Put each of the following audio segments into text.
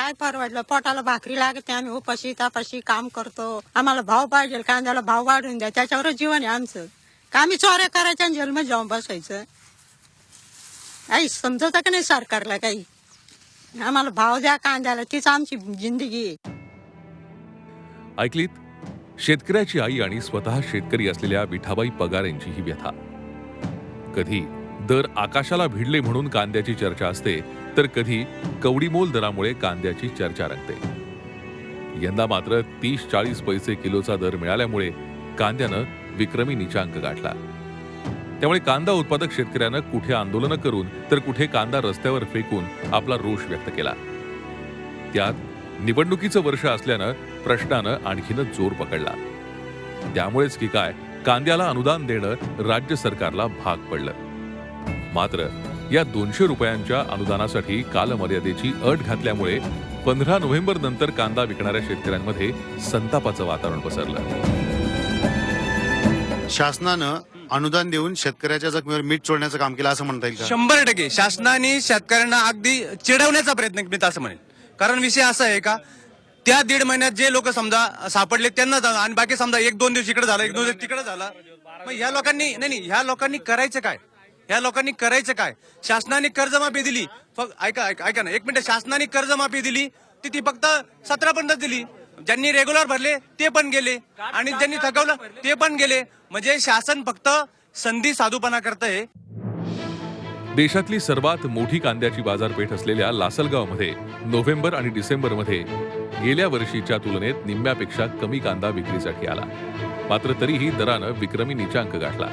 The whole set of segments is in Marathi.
काय परवडलं? पोटाला भाकरी लागते आम्ही उपाशी तापाशी काम करतो. आम्हाला भाव पाहिजे कांद्याला भाव वाढून द्या. त्याच्यावर जीवन आहे आमचं. का आम्ही चोऱ्या करायच्या आणि जेलमध्ये जाऊन बसायचं? काही समजत का नाही सरकारला काही? आम्हाला भाव द्या कांद्याला तीच आमची जिंदगी आहे. ऐकलीत? शेतकऱ्याची आई आणि स्वतः शेतकरी असलेल्या विठाबाई पगार यांची ही व्यथा. कधी? दर आकाशाला भिडले म्हणून कांद्याची चर्चा असते तर कधी कवडीमोल दरामुळे कांद्याची चर्चा रंगते. यंदा मात्र तीस चाळीस पैसे किलोचा दर मिळाल्यामुळे कांद्यानं विक्रमी निचांक गाठला. त्यामुळे कांदा उत्पादक शेतकऱ्यानं कुठे आंदोलनं करून तर कुठे कांदा रस्त्यावर फेकून आपला रोष व्यक्त केला. त्यात निवडणुकीचं वर्ष असल्यानं प्रश्नानं आणखीनच जोर पकडला. त्यामुळेच की काय कांद्याला अनुदान देणं राज्य सरकारला भाग पडलं. मात्र या दोनशे रुपयांच्या अनुदानासाठी कालमर्यादेची अट घातल्यामुळे पंधरा नोव्हेंबर नंतर कांदा विकणाऱ्या शेतकऱ्यांमध्ये संतापाचं वातावरण पसरलं. शासनानं अनुदान देऊन शेतकऱ्याच्या जखमीवर मीठ चोळण्याचं काम केलं असं म्हणता येईल का? शंभर टक्के. शासनाने शेतकऱ्यांना अगदी चिडवण्याचा प्रयत्न मी असं म्हणेल. कारण विषय असा आहे का त्या दीड महिन्यात जे लोक समजा सापडले त्यांना झालं आणि बाकी समजा एक दोन दिवस इकडे झालं एक दोन दिवस तिकडे झाला. मग ह्या लोकांनी नाही नाही ह्या लोकांनी करायचं काय? ह्या लोकांनी करायचं काय? शासनाने कर्जमाफी दिली. फक्त ऐका ऐका ऐका ना. एक मिनिट. शासनाने कर्जमाफी दिली ती ती फक्त सतरा पर्यंत दिली. ज्यांनी रेग्युलर भरले ते पण गेले. आणि ज्यांनी थकवलं ते पण गेले. म्हणजे शासन फक्त संधी साधूपणा करतंय. देशातली सर्वात मोठी कांद्याची बाजारपेठ असलेल्या लासलगावमध्ये नोव्हेंबर आणि डिसेंबरमध्ये गेल्या वर्षीच्या तुलनेत निम्म्यापेक्षा कमी कांदा विक्रीसाठी आला. मात्र तरीही दरानं विक्रमी निचांक गाठला.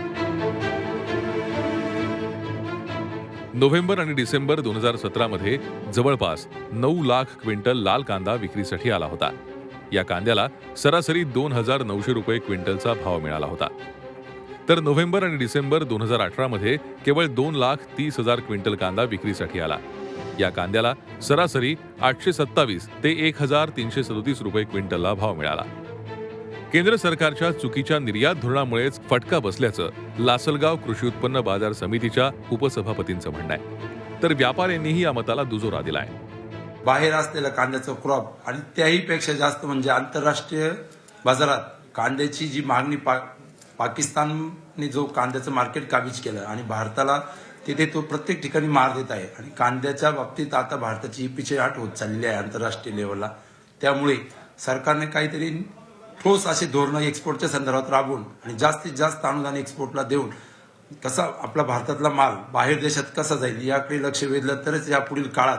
नोव्हेंबर आणि डिसेंबर दोन हजार सतरामध्ये जवळपास नऊ लाख क्विंटल लाल कांदा विक्रीसाठी आला होता. या कांद्याला सरासरी दोन हजार नऊशे रुपये क्विंटलचा भाव मिळाला होता. तर नोव्हेंबर आणि डिसेंबर दोन हजार अठरामध्ये केवळ दोन लाख तीस हजार क्विंटल कांदा विक्रीसाठी आला. या कांद्याला सरासरी आठशे सत्तावीस ते एक हजार तीनशे सदोतीस रुपये क्विंटलला भाव मिळाला. केंद्र सरकारच्या चुकीच्या निर्यात धोरणामुळेच फटका बसल्याचं लासलगाव कृषी उत्पन्न बाजार समितीच्या उपसभापतींचं म्हणणं आहे. तर व्यापाऱ्यांनीही या मताला दुजोरा दिलाय. बाहेर असलेलं कांद्याचं क्रॉप आणि त्याही पेक्षा जास्त म्हणजे आंतरराष्ट्रीय बाजारात कांद्याची जी मागणी पा पाकिस्तानने जो कांद्याचं मार्केट काबीज केलं आणि भारताला तिथे तो प्रत्येक ठिकाणी मार देत आहे आणि कांद्याच्या बाबतीत आता भारताची पिछेहाट होत चाललेली आहे आंतरराष्ट्रीय लेवलला त्यामुळे सरकारने काहीतरी ठोस असे धोरणं एक्सपोर्टच्या संदर्भात राबवून आणि जास्तीत जास्त अनुदान एक्सपोर्टला देऊन कसा आपला भारतातला माल बाहेर देशात कसा जाईल याकडे लक्ष वेधलं तरच या पुढील काळात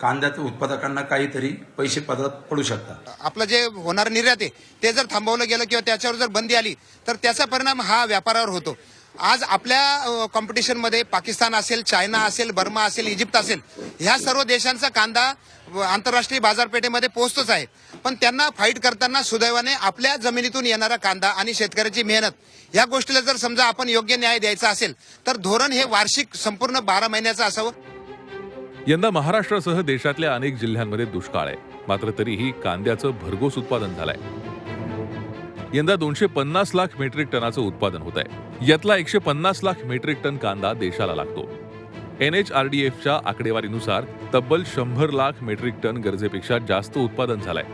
कांद्याच्या उत्पादकांना काहीतरी पैसे पदरात पडू शकतात. आपलं जे होणार निर्यात आहे ते जर थांबवलं गेलं किंवा त्याच्यावर जर बंदी आली तर त्याचा परिणाम हा व्यापारावर होतो. आज आपल्या कॉम्पिटिशनमध्ये पाकिस्तान असेल चायना असेल बर्मा असेल इजिप्त असेल ह्या सर्व देशांचा कांदा आंतरराष्ट्रीय बाजारपेठेमध्ये पोहोचतच आहे. पण त्यांना फाईट करताना सुदैवाने आपल्या जमिनीतून येणारा कांदा आणि शेतकऱ्याची मेहनत या गोष्टीला जर समजा आपण योग्य न्याय द्यायचा असेल तर धोरण हे वार्षिक संपूर्ण बारा महिन्याचं असावं. यंदा महाराष्ट्रासह देशातल्या अनेक जिल्ह्यांमध्ये दुष्काळ आहे. मात्र तरीही कांद्याचं भरघोस उत्पादन झालंय. यंदा दोनशे पन्नास लाख मेट्रिक टनाचं उत्पादन होत आहे यातला एकशे पन्नास लाख मेट्रिक टन कांदा देशाला लागतो. एन एच आर डी एफच्या आकडेवारीनुसार तब्बल शंभर लाख मेट्रिक टन गरजेपेक्षा जास्त उत्पादन झालंय.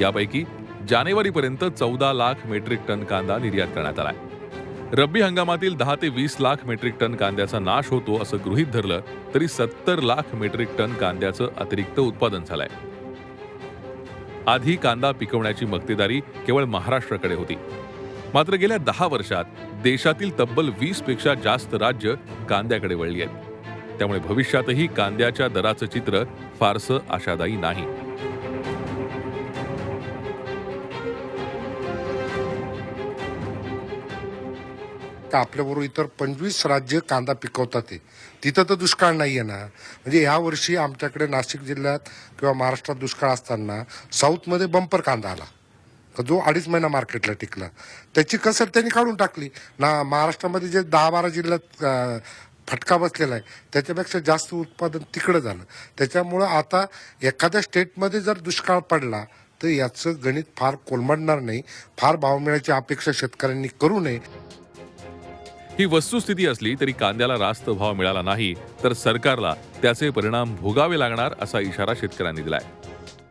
यापैकी जानेवारीपर्यंत चौदा लाख मेट्रिक टन कांदा निर्यात करण्यात आलाय. रब्बी हंगामातील दहा ते वीस लाख मेट्रिक टन कांद्याचा नाश होतो असं गृहीत धरलं तरी सत्तर लाख मेट्रिक टन कांद्याचं अतिरिक्त उत्पादन झालंय. आधी कांदा पिकवण्याची मक्तेदारी केवळ महाराष्ट्राकडे होती. मात्र गेल्या दहा वर्षात देशातील तब्बल वीसपेक्षा जास्त राज्य कांद्याकडे वळली आहेत. त्यामुळे भविष्यातही कांद्याच्या दराचं चित्र फारसं आशादायी नाही. तर आपल्याबरोबर इतर पंचवीस राज्य कांदा पिकवतात ते तिथं तर दुष्काळ नाही आहे ना. म्हणजे ह्या वर्षी आमच्याकडे नाशिक जिल्ह्यात किंवा महाराष्ट्रात दुष्काळ असताना साऊथमध्ये बंपर कांदा आला. जो अडीच महिना मार्केटला टिकला. त्याची कसर त्यांनी काढून टाकली. ना महाराष्ट्रामध्ये जे दहा बारा जिल्ह्यात फटका बसलेला आहे. त्याच्यापेक्षा जास्त उत्पादन तिकडं झालं. त्याच्यामुळं आता एखाद्या स्टेटमध्ये जर दुष्काळ पडला तर याचं गणित फार कोलमडणार नाही. फार भाव मिळायची अपेक्षा शेतकऱ्यांनी करू नये. ही वस्तुस्थिती असली तरी कांद्याला रास्त भाव मिळाला नाही तर सरकारला त्याचे परिणाम भोगावे लागणार असा इशारा शेतकऱ्यांनी दिलाय.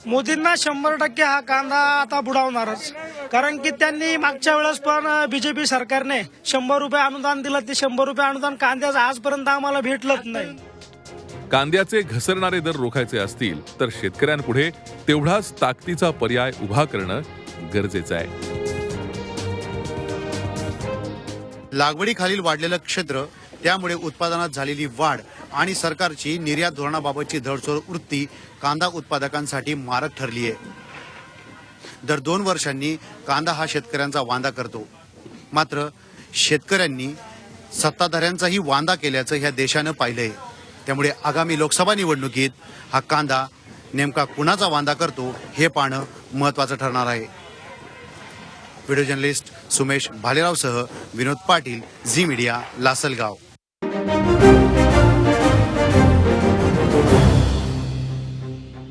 मोदींना शंभर टक्के हा कांदा आता बुडावणारच. कारण की त्यांनी मागच्या वेळेस पण बीजेपी सरकारने शंभर रुपये अनुदान दिलं. ते शंभर रुपये अनुदान कांद्याचं आजपर्यंत आम्हाला भेटलंच नाही. कांद्याचे घसरणारे दर रोखायचे असतील तर शेतकऱ्यांपुढे तेवढाच ताकदीचा पर्याय उभा करणं गरजेचं आहे. लागवडीखालील वाढलेलं क्षेत्र त्यामुळे उत्पादनात झालेली वाढ आणि सरकारची निर्यात धोरणाबाबतची धडसोड वृत्ती कांदा उत्पादकांसाठी मारक ठरली आहे. दर दोन वर्षांनी कांदा हा शेतकऱ्यांचा वांदा करतो. मात्र शेतकऱ्यांनी सत्ताधाऱ्यांचाही वांदा केल्याचं ह्या देशानं पाहिलंय. त्यामुळे आगामी लोकसभा निवडणुकीत हा कांदा नेमका कुणाचा वांदा करतो हे पाहणं महत्वाचं ठरणार आहे. व्हिडिओ जर्नलिस्ट सुमेश भालेरावसह विनोद पाटील झी मीडिया लासलगाव.